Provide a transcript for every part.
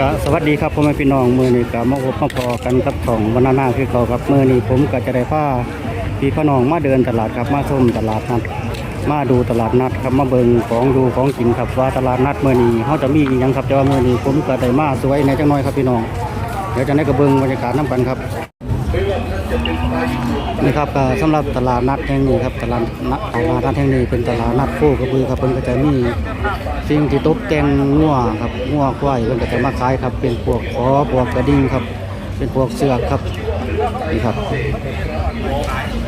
ก็สวัสดีครับพ่อแม่พี่น้องมือนี้ก็มาพบมาพอกันกับของวันน้าคือเขาครับมือนี้ผมก็จะได้ผ้าพี่พน้องมาเดินตลาดครับมาชมตลาดนัดมาดูตลาดนัดครับมาเบิงของดูของกินครับว่าตลาดนัดมือนี้เขาจะมีอีกยังครับจะว่ามือนี้ผมก็ได้มาสวยในจังน้อยครับพี่น้องเดี๋ยวจะได้กระเบิงบรรยากาศน้ำกันครับ นี่ครับก็สำหรับตลาดนัดแห่งนี้ครับตลาดนัดตลาดนัดแห่งนี้เป็นตลาดนัดโคกระบือครับเพิ่นก็จะมีสิ่งที่ตกแต่งงัวครับงัวควายเพิ่นก็จะมาขายครับ เป็นพวกขอพวกกระดิ่งครับ เป็นพวกเสือกครับนี่ครับ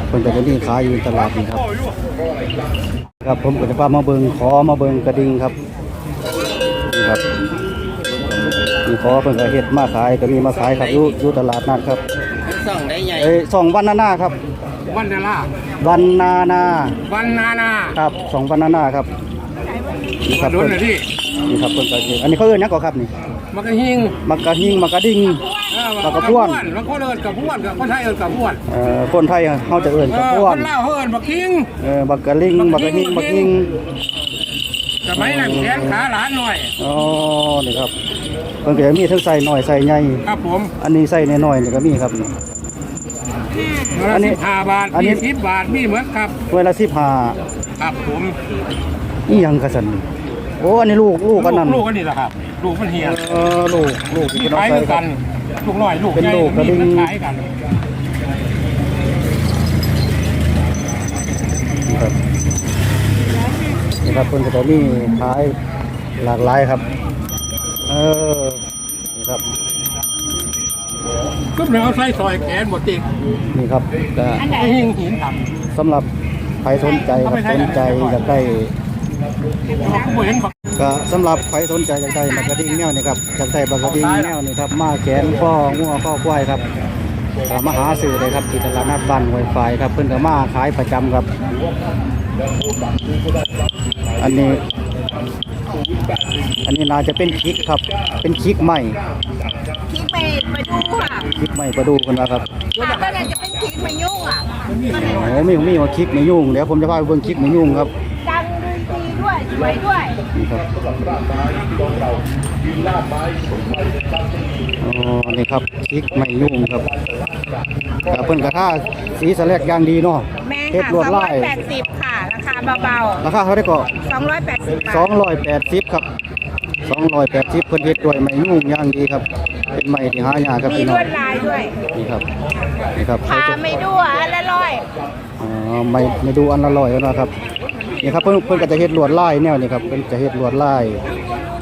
เพิ่นก็จะมีขายอยู่ตลาดนี่ครับ ครับผมก็จะพามาเบิงขอมาเบิงกระดิ่งครับนี่ครับมีขอเพิ่นก็เฮ็ดมาขายก็มีมาขายครับอยู่อยู่ตลาดนัดครับ ส่องได้ใหญ่เอ้ยสองวันนานาครับ วันนาลาวันนานาวันนานาครับสองวันนานาครับนี่ครับโดนเพิ่นเลยที่นี่ครับเพิ่นก็เฮ็ดอันนี้เขาเอิ้นหยังก่อครับนี่มักกะฮิงมักกะหิงมักกะดิ่ง เออมักกะพวน มักกะเอิญกับพวนกับคนไทยเอิญกับพวนเอ่อคนไทยเขาจะเอื่นเอกับอพวคนนลาวเขาเอิญบักฮิง เออบักกะลิงบักกะหิงบักหิง สมัยนั้นแขนขาหลานหน่อย อ๋อ นี่ครับเพิ่นก็จะมีทั้งใส่หน่อยใส่ใหญ่ ครับผมอันนี้ใส่น้อยๆนี่ก็มีครับนี่อัอันนนี้นี้ห้าบาทอันนี้ ยี่สิบบาทมีเหมือนครับถ้วยละสิบห้าครับผมอีหยังกะสันโอ้ อันนี้ลูกลูกอันนั้นลูกอันนี้แหละครับ ลูกมันเหียนเออลูกลูกที่มีพี่น้องขายใส่ด้วยคกัรับ น ลูกน้อยลูกเป็นใหญ่ลูกกระดิ่งมีขายกันนี่ ครับเพิ่นก็จะมีขายหลากหลายครับ เออนี่ครับก็เนี่ยเอาใส่ซอยแขนหมดติกนี่ครับก็ไอ้หิงหินต่สำหรับใครสนใจครับสนใจอยากได้ำเราก็เห็นบักก็สำหรับใครสนใจอยากได้บักกระดิ่งแนวนี่ครับอยากได้บักกระดิ่งแนวนี่ครับมาแขนข้องัวข้อควายครับก็มาหาซื้อเลยครับที่ตลาดนัดบ้านไวไฟครับเพิ่นก็มาขายประจำครับ อันนี้ อันนี้น่าจะเป็นคลิกครับ เป็นคลิกใหม่คลิกไปไปดูค่ะคลิกใหม่ประดูกันนะครับค่ะก็เลยจะเป็นคลิกมายุ่งอะโอ้มีมีว่าคลิกไม่ยุ่งเดี๋ยวผมจะพาไปเบิ่งคลิกไม่ยุ่งครับดังดนตรีด้วยสวยด้วยนี่ครับอ๋อนี่ครับคลิกไม่ยุ่งครับกับเพิ่นกระท่าสีสแลกอย่างดีเนาะแม่ เฮ็ดค่ะลวดลาย280 ค่ะ ราคาเบาราคาเท่าได้ก็ๆ280สองร้อยแปดสิบครับสองร้อยแปดสิบเพิ่นเฮ็ดด้วยไม้ยุ่งอย่างดีครับ เป็นไม้ที่หายากครับมีพี่ลน้อวงดลายด้วยนี่ครับนี่ครับพาไม่ดูอะอันละร้อยอ๋อไม่ไม่ดูอันละร้อยแล้วนะครับนี่ครับเพิ่นเพิ่นก็จะเฮ็ดลวดลายแนวนี้ครับเพิ่นจะเฮ็ดลวดลาย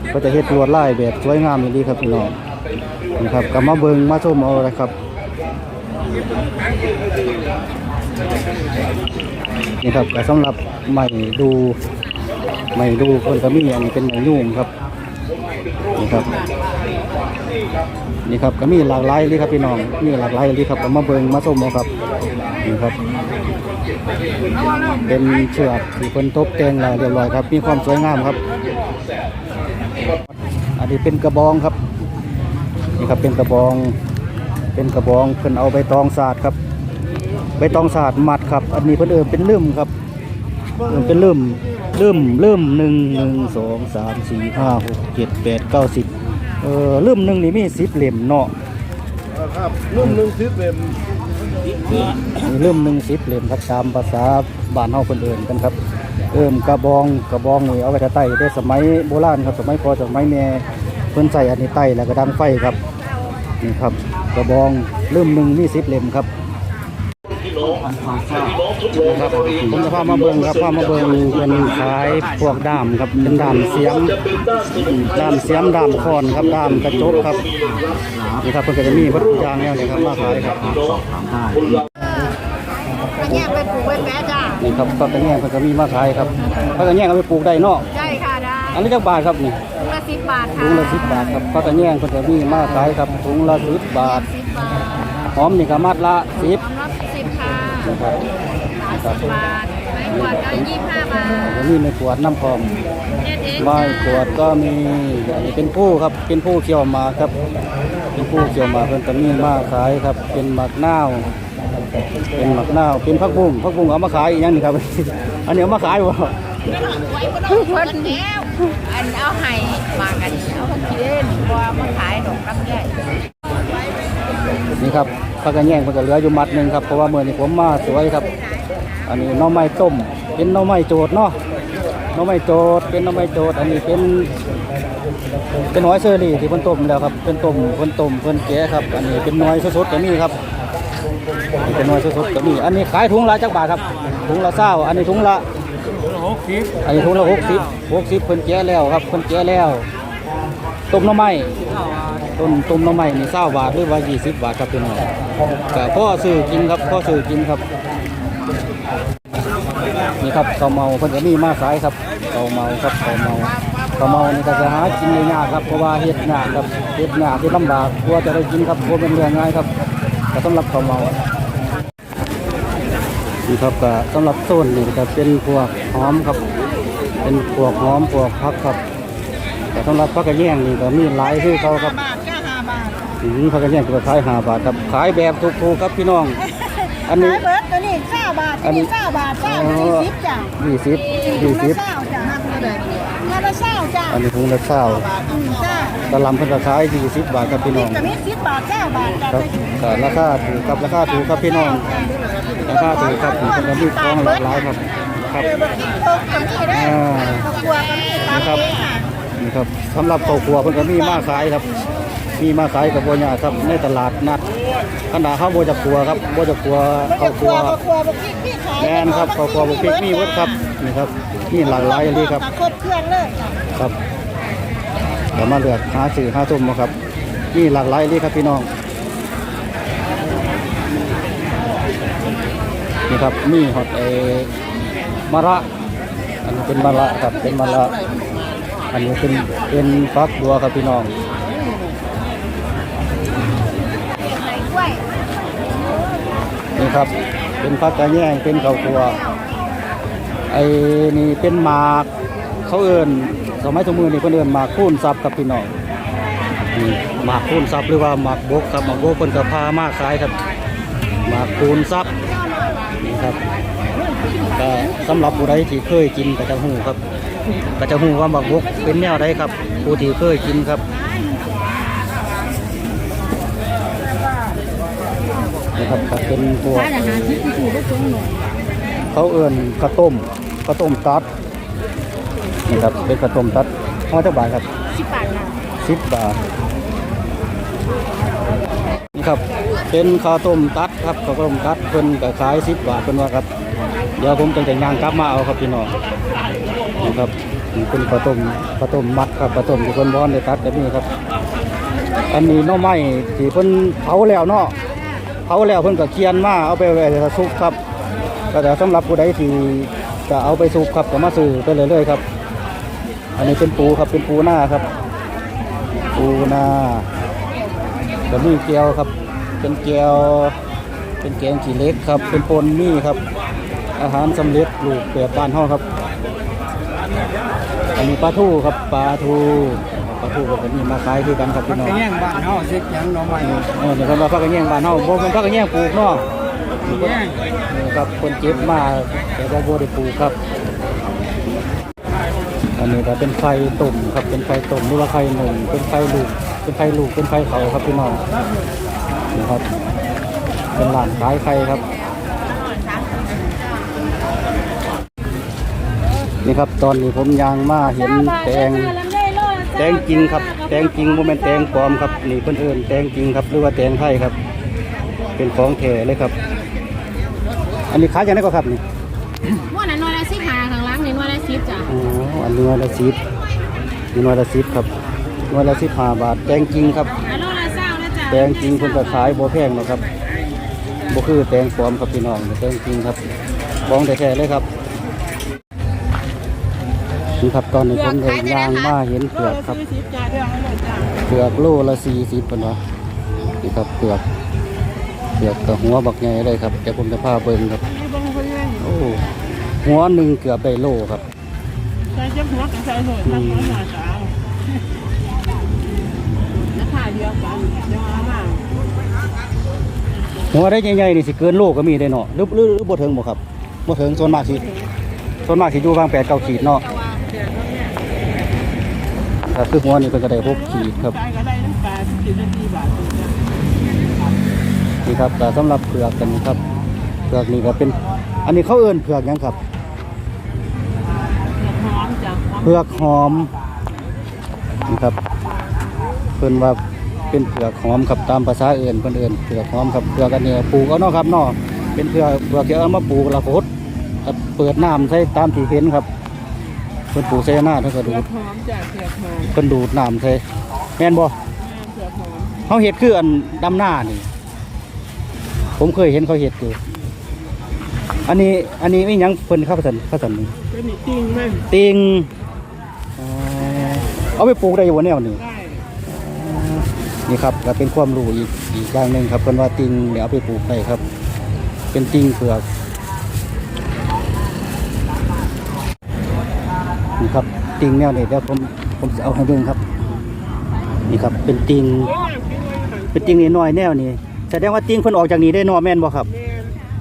เพิ่นจะเฮ็ดลวดลายแบบสวยงามอย่างดีครับพี่น้องนี่ครับก็มาเบิ่งมาชมเอาเลยครับ นี่ครับก็สำหรับไม้ดูไม้ดูเพิ่นก็มีอันนี้เป็นไม้ยุ่งครับนี่ครับนี่ครับก็มีหลากหลายเลยครับพี่น้องมีหลากหลายเลยครับมาเบิงมาชมครับนี่ครับ เป็นเชือกที่เพิ่นตกแต่งล้วเรียบร้อยครับ มีความสวยงามครับ อันนี้เป็นกระบองครับนี่ครับเป็นกระบอง เป็นกระบองเพิ่นเอาใบตองศาสาดครับ บตองสาดมัดครับ อันนี้เพิ่นเอิ้นเป็นลืมครับเอิ้นเป็นลืมลืมลืมหนึ่งหนึ่งสองสามสี่ห้าหกเจ็ดแปดเก้าสิบเออลืมหนึ่งนี่มีสิบเหลี่ยมเนาะครับรุ่มหนึ่งซิปเอ็มมีเริ่มหนึ่งสิบเหลี่ยมครับตามภาษาบ้านเฮาคนเอื่นกันครับเอิ่มกระบองกระบองนี่เอาไว้ถ้าไต่แต่สมัยโบราณครับสมัยพอสมัยแม่เพิ่นใส่อันนี้ไต่แล้วก็ดังไฟครับนี่ครับกระบองเริ่มหนึ่งมีสิบเหลี่ยมครับ ครับผมจะพามาเบิ่งครับพามาเบิ่งเป็นขายพวกด้ามครับเป็นด้ามเสียมด้ามเสียมด้ามคอนครับด้ามกระจกครับนี่ครับเพิ่นก็จะมีวัตถุยางแนวนี้ครับมาขายครับอันเนี้ยไปปลูกไว้แป๊ะจ้านี่ครับผักกระแยงผักกระมีมาขายครับผักกระแยงเอาไปปลูกได้เนาะได้ค่ะได้อันนี้จักบาทครับนี่ถุงละสิบบาทถุค่ะงละสิบบาทครับผักกระแยงผักกระมีมาขายครับถุงละสิบบาทสิบบาทหอมนี่ก็มัดละสิบ สามร้อยสิบค่ะนะครับสามสิบบาทไม่ขวดก็ยี่สิบห้าบาทแล้วนี่ในขวดน้ำพองเอ็ดเอ็กซ์ไม้จ้าขวดก็มีอันนี้เป็นผู้ครับเป็นผู้เขียวหมากครับ เป็นผู้เขียวหมากเพิ่นก็มีมาขายครับ เป็นหมักนาวเป็นหมักนาวเป็นผักบุ้งผักบุ้งเอามาขายอีกอย่างหนึงครับ อันนี้เอามาขายบ่ไว้ก็ต้องคนแล้วอันเอาให้มากันเอาคนกินเล่นว่ามาขายดอกกับใหญ่นี่ครับ พักกันแย่งเพิ่นก็เหลืออยู่มัดหนึ่งครับเพราะว่ามื้อนี้ผมมาสวยครับ อันนี้น่อไม้ต้ม เป็นน่อไม้โจดเนาะน่อไม้โจดเป็นน่อไม้โจดอันนี้เป็น เป็นหอยเชอรี่ที่เพิ่นต้มแล้วครับเป็นต้มเพิ่นต้มเพิ่นแกะครับ อันนี้เป็นน่อยสดๆก็มีครับเป็นน่อยสดๆก็มีอันนี้ขายถุงละจักบาทครับถุงละเศร้าอันนี้ถุงละหกสิบอันนี้ถุงละหกสิบหกสิบเพิ่นแกะแล้วครับเพิ่นแกะแล้ว ต้มน่อไม้ต้นต้มน่อไม้นี่เศร้าบาทหรือว่ายี่สิบบาทครับพี่น้องก็พ่อซื้อกินครับพ่อซื้อกินครับนี่ครับข้าเมาเพิ่นก็มีมาขายครับข้าเมาครับข้าเมาข้าเมานี่ก็จะหากินได้ยากครับเพราะว่าเฮ็ดยากครับเฮ็ดยากเฮ็ดลำบากกลัวจะได้กินครับกลัวเป็นเรื่องง่ายครับก็สำหรับข้าเมานี่ครับก็สำหรับโซนนี่ก็เป็นพวกหอมครับ เป็นพวกหอมพวกผักครับ แต่สำหรับผักกระแยงนี่ก็มีหลายคือเขาครับบาทจ้าห้าบาทอืมผักกระแยงก็ขาย5บาทครับขายแบบถูกๆครับพี่น้อง อันนี้ ขายเบิร์ดตัวนี้เก้าบาทอันนี้ นี่เก้าบาทเก้ายี่สิบจ้ะยี่สิบถุยี่งสิละบเก้าจ้ะห้าตัวเลยงานละเก้าจ้ะอันนี้ถุงละเช้าอืมจ้าตะลำเพิ่นก็ขาย20บาทครับพี่น้องจะมีสิบบาทเก้าบาทจ้ะครับก็ราคาถูกครับราคาถูกครับพี่น้องราคาถูกครับผมก็มีของหลากหลายครับครับ เออบักกิ้งโตกับนี่ได้อ่าข้าวคั่วกับนี่ตามครับเองค่ะ นี่ครับสำหรับข้าวครัวเพิ่นก็มีมาขายครับมีมาขายกับบ่ยากครับในตลาดนัดขนาดเขาบ่จะกลัวครับบ่จะกลัวมันข้าจะวคคั่รัววข้าวคั่วบักกิ้งพี่ขายแม่นครับข้าวครัวบ่พริกมีหมดครับนี่ครับมีหลากหลายเลยครับครบเครื่องเลยจ้ะครับเดี๋ยวมาเลือกหาซื้อหาชมมาครับมีหลากหลายเลยครับพี่น้องนี่ครับมีฮอตเอมะระอันนี้เป็นมะระครับเป็นมะระ อันนี้เป็นเป็นฟักบัวครับพี่น้องนี่ครับ เป็นฟักกระแยงเป็นข้าวคั่วไอ้นี่เป็นหมากเขาเอิ้นสมัยสมือนี่เพิ่นเอิ้นหมากคูนซับครับพี่น้องหมากคูนซับหรือว่าหมากบกครับหมากบกเพิ่นก็พามาขายครับหมากคูนซับนี่ครับก็สำหรับผู้ใดที่เคยกินก็จะฮู้ครับ ก็จะฮู้ว่าหมากบกเป็นแนวใดครับผู้ที่เคยกินครับนะครับก็เป็นพวกถ้าอยากหาที่ถูกก็จงหน่อยเขาเอื่นกระต้มกระต้มตัดนี่ครับเป็นกระต้มตัดห้อเจ้าบาทครับสิบบาทค่ะสิบบาทนี่ครับเป็นข้าวต้มตัดครับข้าวต้มตัดเพิ่นก็ขายสิบบาทเพิ่นว่าครับเดี๋ยวผมจะจะย่างกลับมาเอาครับพี่น้อง นี่ครับนี่เป็นข้าต้มข้าต้มมัดครับข้าต้มที่เพิ่นบ้อนได้ตัดแบบนี้ครับ อันนี้น่อไม้ที่เพิ่นเผาแล้วเนาะเผาแล้วเพิ่นก็เคียนมาเอาไปไว้ซุปครับก็แต่สำหรับผู้ใดที่จะเอาไปซุปครับก็มาซื้อไปเรื่อยๆครับ อันนี้เป็นปูครับเป็นปูหน้าครับ ปูหน้าก็มีเกลียวครับ เป็นเกลียวเป็นแกงขี้เล็กครับ เป็นปนมี่ครับ อาหารสำเร็จรูปแบบบ้านเฮาครับ อันนี้ปลาทูครับปลาทูปลาทูก็มีมาขายคือกันครับพี่น้องไปแย่งบ้านเฮาสิแย่งหน่อไม้เออเดี๋ยวเราพักกันแย่งบ้านเฮาบ่เป็นพักกันแย่งปลูกเนาะแย่งนี่ครับคนเจ็บมาแต่ว่าบ่ได้ปลูกครับอันนี้ก็เป็นไข่ต้มครับเป็นไข่ต้มหรือว่าไข่นมเป็นไข่ลูกเป็นไข่ลูกเป็นไข่เขาครับพี่น้องนี่ครับเป็นร้านขายไข่ครับ นี่ครับตอนนี้ผมยางมาเห็นแตงแตงจริงครับ แตงจริงโมเมนแตงปลอมครับนี่เพิ่นเอิ้นแตงจริงครับหรือว่าแตงไทยครับ เป็นของแท้เลยครับ อันนี้ขายอย่างไรก็ครับนี่ม้วนอันน้อยละสิบหาข้างหล่างนี่น้อยละสิบจ้ะอ๋ออันนี้วันละสิบนี่วันละสิบครับวันละสิบห้าบาทแตงจริงครับอันโลละเศร้านะจ๊ะแตงจริงเพิ่นก็ขายบ่แพงหรอกครับบ่คือแตงปลอมครับพี่น้องแตงจริงครับของแท้ๆเลยครับ นี่ครับตอนนี้ผมเดินยางมาเห็นเปลือกครับสิบจ้ะเรื่องอะไรจ้ะเปลือกโลละสี่สิบเป็นวะนี่ครับเปลือกเปลือกกับหัวบักใหญ่เลยครับเดี๋ยวผมจะพาเบิ่งครับนี่บางคนยังโอ้หัวหนึ่งเกือบได้โลครับใส่เจ็บหัวกับใส่หัวทั้งหัวหน้าสาวราคาเดียวกันเดี๋ยวเอามาหัวได้ใหญ่ๆนี่สิเกินโลก็มีได้เนาะหรือหรือหรือบ่ถึงบ่ครับบ่ถึงส่วนมากสิส่วนมากสิอยู่บางแปดเก้าขีดเนาะ ถ้าคือหัวนี่เป็นกระไดพวกขีดครับนี่ครับแต่สำหรับเผือกกันครับเผือกนี่ก็เป็น อันนี้เขาเอื่นเผือกยังครับเผือกหอมนี่ครับเพิ่นว่าเป็นเผือกหอมครับตามภาษาเอื่นเพิ่นเอื่นเผือกหอมครับเผือกอันนี้ปลูกเอาเนาะครับเนาะเป็นเผือกเผือกที่เอามาปลูกละโคดเปิดน้ำใส่ตามที่เห็นครับ เพิ่นปลูกใส่หน้าเท่ากับดูดหอมจ้ะเผือกหอมเพิ่นดูดน้ำใส่แม่นบ่เผือกหอมเขาเห็ดคืออันดำหน้านี่ ผมเคยเห็นเขาเห็ดอยู่อันนี้อันนี้ไม่ยังเพิ่นเข้าพันเข้าพันนี่เป็นจริงมั้งติงอ๋อเอาไปปลูกได้อยู่บ่แนวนี้ได้นี่ครับก็เป็นความรู้อีกอีกอย่างหนึ่งครับเพิ่นว่าติงเดี๋ยวเอาไปปลูกได้ครับ เป็นติงเผือก ครับติงแนวนี้เดี๋ยวผมผมจะเอาให้เบิ่งครับ นี่ครับ เป็นติงเป็นติงนี่น้อยแนวนี้แสดงว่าติงเพิ่นออกจากนี้ได้นอแม่นบ่ครับ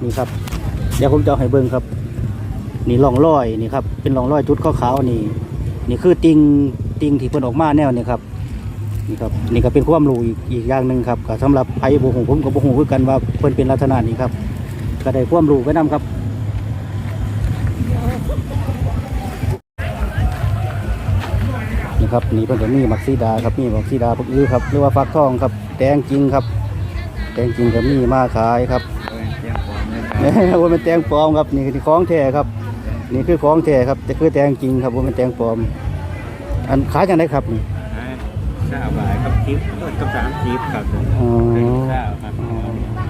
นี่ครับ เดี๋ยวผมจะเอาให้เบิ่งครับ นี่ร่องรอยนี่ครับเป็นร่องรอยจุดขาวๆนี่ นี่คือติงติงที่เพิ่นออกมาแนวนี้ครับนี่ครับนี่ก็เป็นความรู้อีกอีกอย่างหนึ่งครับสำหรับไผบ่ฮู้ผมก็บ่ฮู้คือกันว่าเพิ่นเป็นลักษณะนี้ครับ ก็ได้ความรู้ไปนํครับ ครับนี่เพิ่นก็มีมักซีดาครับมีมักซีดาพวกอื้อครับหรือว่าฟักทองครับแตงจริงครับแตงจริงก็มีมาขายครับว่าเป็นแตงปลอมครับนี่คือของแท้ครับ นี่คือของแท้ครับแต่คือแตงจริงครับว่าเป็นแตงปลอม อันขายจังไดครับนี่ข้าวบายครับทิพย์กับสามทิพย์ครับอ๋อข้าวครับ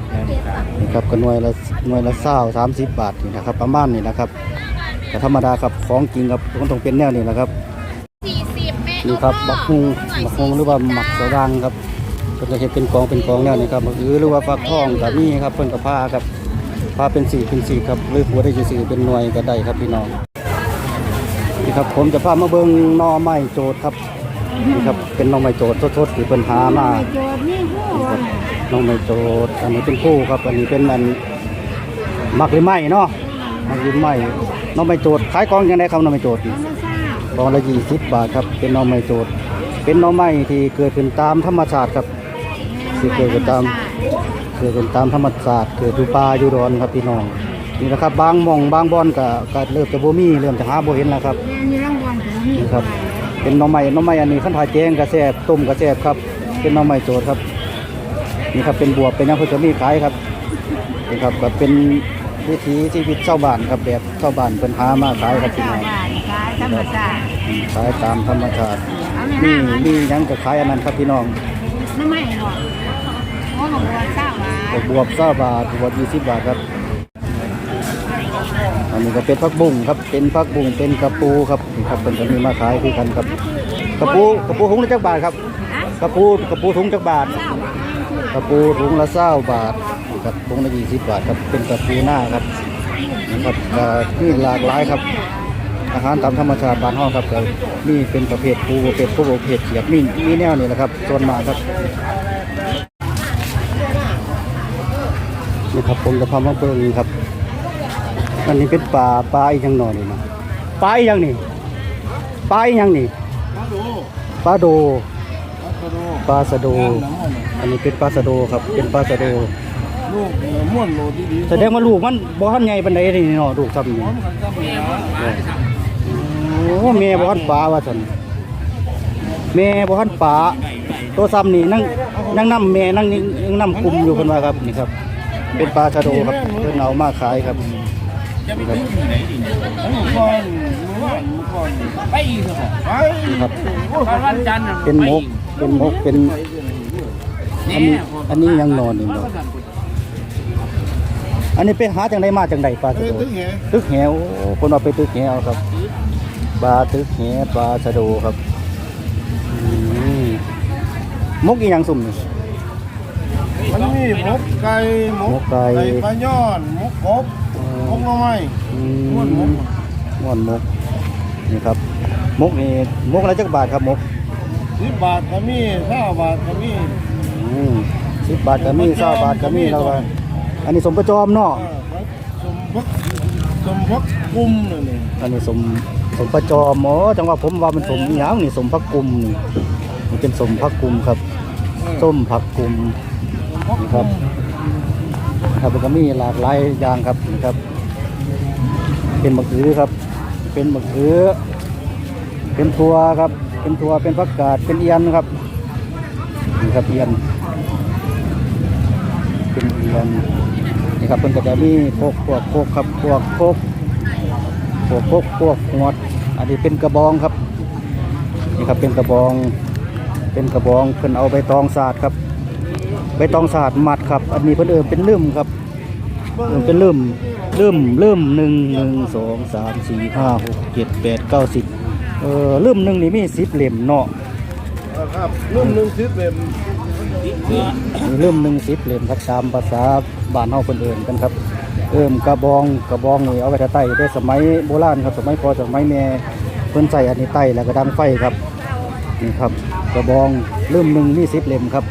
แรงสามนี่ครับก็หน่วยละหน่วยละเศร้าสามสิบบาทนี่นะครับประมาณนี้นะครับแต่ธรรมดาครับของจริงครับมันต้องเป็นแนวนี้แหละครับสี่สิบแม่ นี่ครับบักฮุงบักฮุงหรือว่าหมักสะรังครับเพิ่นก็เห็ดเป็นกองเป็นกองแนวนี้ครับบักอื้อหรือว่าฟักทองกับนี่ครับเพิ่นกับผ้าครับผ้าเป็นสีเป็นสีครับหรือหัวได้สีเป็นหน่วยก็ได้ครับพี่น้องนี่ครับผมจะพามาเบิ่งนอไม้โจดครับนี่ครับเป็นน่อไม้โจดสดๆที่เพิ่นหามาน้องไม่โจดอันนี้เป็นคู่ครับ อันนี้เป็นอันมักหรือไม่เนาะมักหรือไม่น้องไม่โจดขายกองยังไงครับน้องไม่โจด องละยี่สิบบาทครับ เป็นน้องไม่โจดเป็นน้องไม้ที่เกิดขึ้นตามธรรมชาติครับที่เกิดขึ้นตามเกิดขึ้นตามธรรมชาติเกิดอยู่ป่าอยู่ดอนครับพี่น้องนี่นะครับบางหม่องบางบอนก็ก็เริ่มจะบ่มีเริ่มจะหาบ่เห็นแล้วครับแม่มีรางวัลของนี่นี่ครับเป็นหน้องไม้หน้องไม้อันนี้ขั้นถาแจงกระแซบต้มกระแซบครับ เป็นหน้องไม้โจดครับนี่ครับเป็นบวบเป็นหยังเพิ่นจะมีขายครับนี่ครับก็เป็นวิถีชีวิตชาวบ้านครับแบบชาวบ้านเพิ่นหามาขายครับพี่น้องบ้าน ขายธรรมชาติอืมขายตามธรรมชาติเอาในนี่ห้างมันนี่ยังก็ขายอันนั้นครับพี่น้องน้ำไม่หรอกโอ้โหเศร้าหวานบวบ20บาทบวบ20บาทครับ อันนี้ก็เป็นผักบุ้งครับ เป็นผักบุ้งเป็นกระปูครับนี่ครับเพิ่นก็มีมาขายคือกันครับ กระปูกระปูถุงละจักบาทครับ กระปูกระปูถุงจักบาท กระปูถุงละเศร้าบาทกับถุงละยี่สิบบาทครับ เป็นกระปูหน้าครับนะครับก็มีหลากหลายครับ อาหารตามธรรมชาติบ้านห้องครับก็นี่เป็นประเภทปูประเภทปูประเภทเขียบมีมีแนวนี่แหละครับส่วนมากครับนี่ครับผมจะพามาเบิ่งครับ อันนี้เป็นปลาปลาอีกอย่างหน่อยนี่นะปลาอีกอย่างนี่ปลาอีกอย่างนี่ปลาโดปลาสะโด อันนี้เป็นปลาสะโดครับ เป็นปลาสะโดลูกเออม่วนโลดีดีแสดงว่าลูกมันบ่ทันใหญ่ปานใดนี่เนาะลูกซ้ำนี่พร้ อมกันกับเมียโอ้แม่บ่ทันปลาว่าซั่นแม่บ่ทันปลาตัวซ้ำนี่นั่งนั่งนํแม่นั่งยังนํกลุ่มอยู่เพิ่นว่าครับนี่ครับ เป็นปลาสะโดครับเพิ่นเอามาขายครับครับลูกก่อนลูกก่อนลูกก่อนไปอีกครับเป็นมกเป็นมกเป็นอันนี้อันนี้ยังนอนอยู่เนาะอันนี้ไปหาจังไดมาจังไดปลาเอสะอโดถึงไงตึกแหวคนเอาไปตึกแหวครับ ปลาตึกแหปลาสะโดครับอืมมกอีหยังสุ่มนี่ มันมีหมกไก่หมหมกกไก่ปลาย้อนหมกกบหมกหน่อไม้อืม่วนมกม่วนมกนี่ครับมกนี่มกละจักบาทครับมกสิบบาทก็มีห้าบาทก็มี อืมสิบบาทก็มีเก้าบาทก็มีแล้วก็อันนี้สมประจอมเนาะ เออสมพักสมพักกุมนั่นเองอันนี้สมส มประจอมอ๋อจังว่าผมว่ามันสมหยางนี่สมพักกุมนี่มันเป็นสมพักกุมครับส้มผักกุมนี่ครับครับมันก็มีหลากหลายอย่างครับนี่ครับ เป็นมะเขือครับ เป็นมะเขือเป็นทัวครับ เป็นทัวเป็นผักกาดเป็นเอียนครับนี่ครับเอียน เป็นเอียนนี่ครับเพิ่นก็จะมีพวกพวกพวกครับพวกพวกพวกพวกพวกหัวด อันนี้เป็นกระบองครับนี่ครับเป็นกระบอง เป็นกระบองเพิ่นเอาใบตองสาดครับใบตองสาดมัดครับ อันนี้เพิ่นเอิ้นเป็นลืมครับเอิ้นเป็นลืมลืมลืมหนึ่งหนึ่งสองสามสี่ห้าหกเจ็ดแปดเก้าสิบเออลืมหนึ่งนี่มีสิบเหลี่ยมเนาะครับรุ่นหนึ่งสิบเอ็มมีเริ่มหนึ่งสิบเหลี่ยมครับตามภาษาบ้านเฮาคนเอื่นกันครับ เอิ่มกระบองกระบองนี่เอาไว้ถ้าไต่ได้สมัยโบราณครับสมัยพอสมัยแม่เพิ่นใส่อันนี้ไต่แล้วก็ดังไฟครับนี่ครับกระบองเริ่มหนึ่งนี่สิบเล่มครับ